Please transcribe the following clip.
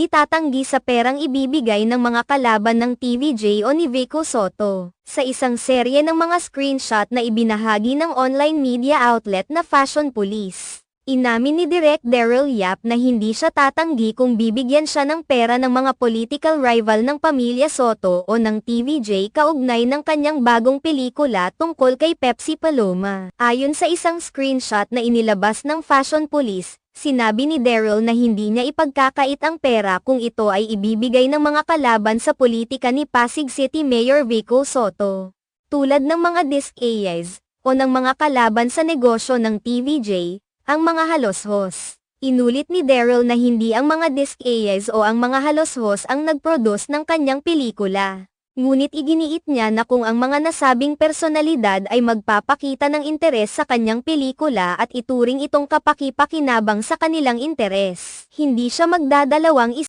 hindi tatanggi sa perang ibibigay ng mga kalaban ng TVJ o ni Vico Soto. Sa isang serye ng mga screenshot na ibinahagi ng online media outlet na Fashion Police. Inamin ni Direk Daryl Yap na hindi siya tatanggi kung bibigyan siya ng pera ng mga political rival ng pamilya Soto o ng TVJ kaugnay ng kanyang bagong pelikula tungkol kay Pepsi Paloma. Ayon sa isang screenshot na inilabas ng Fashion Police, sinabi ni Daryl na hindi niya ipagkakait ang pera kung ito ay ibibigay ng mga kalaban sa politika ni Pasig City Mayor Vico Soto. Tulad ng mga disc AIs, o ng mga kalaban sa negosyo ng TVJ, ang mga haloshos. Inulit ni Daryl na hindi ang mga disc AIs o ang mga haloshos ang nag-produce ng kanyang pelikula. Ngunit iginiit niya na kung ang mga nasabing personalidad ay magpapakita ng interes sa kanyang pelikula at ituring itong kapaki-pakinabang sa kanilang interes, hindi siya magdadalawang